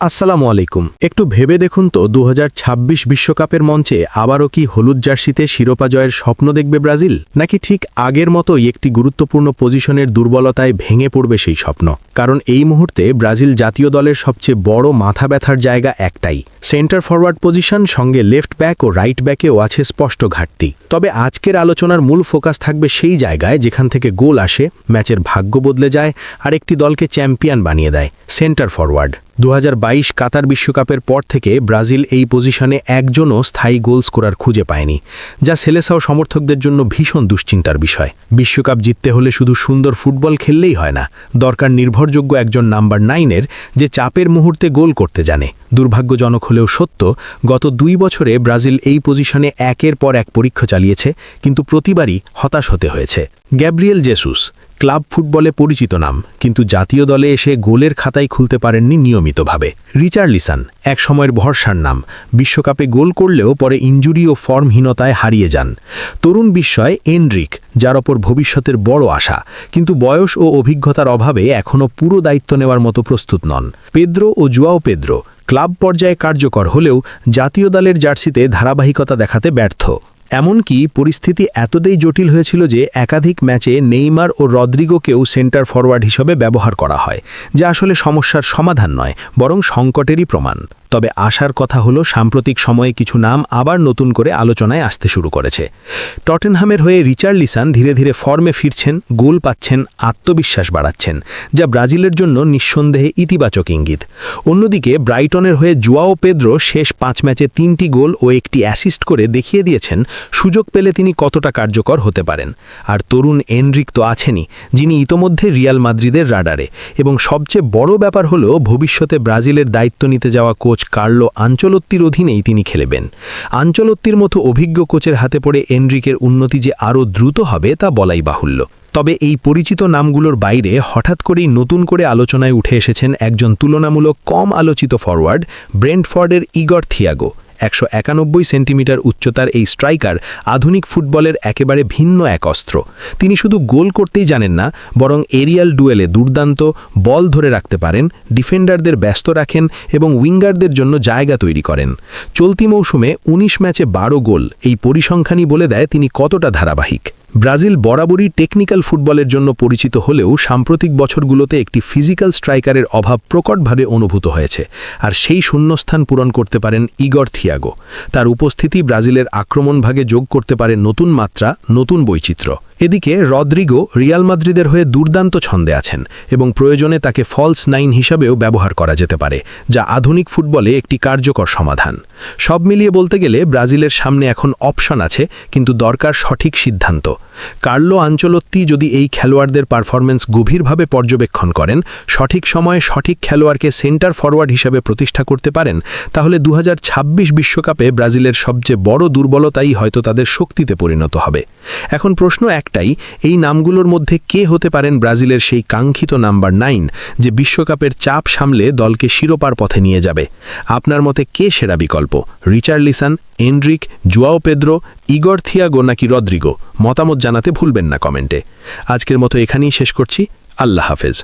আসসালামু আলাইকুম। একটু ভেবে দেখুন তো দু বিশ্বকাপের মঞ্চে আবারও কি হলুদ জার্সিতে শিরোপা জয়ের স্বপ্ন দেখবে ব্রাজিল? নাকি ঠিক আগের মতোই একটি গুরুত্বপূর্ণ পজিশনের দুর্বলতায় ভেঙে পড়বে সেই স্বপ্ন? কারণ এই মুহূর্তে ব্রাজিল জাতীয় দলের সবচেয়ে বড় মাথা ব্যথার জায়গা একটাই। সেন্টার ফরওয়ার্ড পজিশন, সঙ্গে লেফট ব্যাক ও রাইট ব্যাকেও আছে স্পষ্ট ঘাটতি। তবে আজকের আলোচনার মূল ফোকাস থাকবে সেই জায়গায় যেখান থেকে গোল আসে, ম্যাচের ভাগ্য বদলে যায় আর একটি দলকে চ্যাম্পিয়ন বানিয়ে দেয়, সেন্টার ফরওয়ার্ড। দু হাজার বাইশ কাতার বিশ্বকাপের পর থেকে ব্রাজিল এই পজিশনে একজনও স্থায়ী গোল স্কোরার খুঁজে পায়নি, যা সেলেসাও সমর্থকদের জন্য ভীষণ দুশ্চিন্তার বিষয়। বিশ্বকাপ জিততে হলে শুধু সুন্দর ফুটবল খেললেই হয় না, দরকার নির্ভরযোগ্য একজন নাম্বার নাইনের যে চাপের মুহূর্তে গোল করতে জানে। দুর্ভাগ্যজনক হলেও সত্য, গত দুই বছরে ব্রাজিল এই পজিশনে একের পর এক পরীক্ষা চালিয়েছে, কিন্তু প্রতিবারই হতাশ হতে হয়েছে। গ্যাব্রিয়েল জেসুস, ক্লাব ফুটবলে পরিচিত নাম, কিন্তু জাতীয় দলে এসে গোলের খাতায় খুলতে পারেননি নিয়মিতভাবে। রিচার্লিসান এক সময়ের ভরসার নাম, বিশ্বকাপে গোল করলেও পরে ইঞ্জুরি ও ফর্মহীনতায় হারিয়ে যান। তরুণ বিস্ময়, এনরিক, যার ওপর ভবিষ্যতের বড় আশা, কিন্তু বয়স ও অভিজ্ঞতার অভাবে এখনও পুরো দায়িত্ব নেওয়ার মতো প্রস্তুত নন। পেদ্রো ও জুয়াও পেদ্রো, ক্লাব পর্যায়ে কার্যকর হলেও জাতীয় দলের জার্সিতে ধারাবাহিকতা দেখাতে ব্যর্থ। এমনকি পরিস্থিতি এতটাই জটিল হয়েছিল যে একাধিক ম্যাচে নেইমার ও রদ্রিগোকেও সেন্টার ফরওয়ার্ড হিসেবে ব্যবহার করা হয়, যা আসলে সমস্যার সমাধান নয়, বরং সংকটেরই প্রমাণ। তবে আসার কথা হলো সাম্প্রতিক সময়ে কিছু নাম আবার নতুন করে আলোচনায় আসতে শুরু করেছে। টটেনহামের হয়ে রিচার্লিসান ধীরে ধীরে ফর্মে ফিরছেন, গোল পাচ্ছেন, আত্মবিশ্বাস বাড়াচ্ছেন, যা ব্রাজিলের জন্য নিঃসন্দেহে ইতিবাচক ইঙ্গিত। অন্যদিকে ব্রাইটনের হয়ে জুয়াও পেদ্রো শেষ পাঁচ ম্যাচে তিনটি গোল ও একটি অ্যাসিস্ট করে দেখিয়ে দিয়েছেন, সুযোগ পেলে তিনি কতটা কার্যকর হতে পারেন। আর তরুণ এনরিক তো আছেনই, যিনি ইতোমধ্যে রিয়াল মাদ্রিদের রাডারে। এবং সবচেয়ে বড় ব্যাপার হলো ভবিষ্যতে ব্রাজিলের দায়িত্ব নিতে যাওয়া কোচ কার্লো আঞ্চলত্তির অধীনেই তিনি খেলেবেন। আঞ্চলত্তির মতো অভিজ্ঞ কোচের হাতে পড়ে এনরিকের উন্নতি যে আরও দ্রুত হবে তা বলাই বাহুল্য। তবে এই পরিচিত নামগুলোর বাইরে হঠাৎ করেই নতুন করে আলোচনায় উঠে এসেছেন একজন তুলনামূলক কম আলোচিত ফরওয়ার্ড ব্রেন্টফর্ডের ইগর থিয়াগো। একশো একানব্বই সেন্টিমিটার উচ্চতার এই স্ট্রাইকার আধুনিক ফুটবলের একেবারে ভিন্ন এক অস্ত্র। তিনি শুধু গোল করতেই জানেন না, বরং এরিয়াল ডুয়েলে দুর্দান্ত বল ধরে রাখতে পারেন, ডিফেন্ডারদের ব্যস্ত রাখেন এবং উইঙ্গারদের জন্য জায়গা তৈরি করেন। চলতি মৌসুমে ১৯ ম্যাচে বারো গোল, এই পরিসংখ্যানই বলে দেয় তিনি কতটা ধারাবাহিক। ব্রাজিল বরাবরই টেকনিক্যাল ফুটবলের জন্য পরিচিত হলেও সাম্প্রতিক বছরগুলোতে একটি ফিজিক্যাল স্ট্রাইকারের অভাব প্রকটভাবে অনুভূত হয়েছে। আর সেই শূন্যস্থান পূরণ করতে পারেন ইগর থিয়াগো। তার উপস্থিতি ব্রাজিলের আক্রমণ ভাগে যোগ করতে পারে নতুন মাত্রা, নতুন বৈচিত্র্য। এদিকে রদ্রিগো রিয়াল মাদ্রিদের হয়ে দুর্দান্ত ছন্দে আছেন এবং প্রয়োজনে তাকে ফলস নাইন হিসাবেও ব্যবহার করা যেতে পারে, যা আধুনিক ফুটবলে একটি কার্যকর সমাধান। সব মিলিয়ে বলতে গেলে ব্রাজিলের সামনে এখন অপশন আছে, কিন্তু দরকার সঠিক সিদ্ধান্ত। কার্লো আঞ্চলত্তি যদি এই খেলোয়াড়দের পারফরমেন্স গভীরভাবে পর্যবেক্ষণ করেন, সঠিক সময়ে সঠিক খেলোয়াড়কে সেন্টার ফরওয়ার্ড হিসাবে প্রতিষ্ঠা করতে পারেন, তাহলে দু বিশ্বকাপে ব্রাজিলের সবচেয়ে বড় দুর্বলতাই হয়তো তাদের শক্তিতে পরিণত হবে। এখন প্রশ্ন একটাই, এই নামগুলোর মধ্যে কে হতে পারেন ব্রাজিলের সেই কাঙ্ক্ষিত নাম্বার নাইন, যে বিশ্বকাপের চাপ সামলে দলকে শিরোপার পথে নিয়ে যাবে? আপনার মতে কে সেরা বিকল্প? Richarlison, Endrick, Joao Pedro, Igor Thiago নাকি রদ্রিগো? মতামত জানাতে ভুলবেন না কমেন্টে। আজকের মতো এখানেই শেষ করছি। আল্লাহ হাফেজ।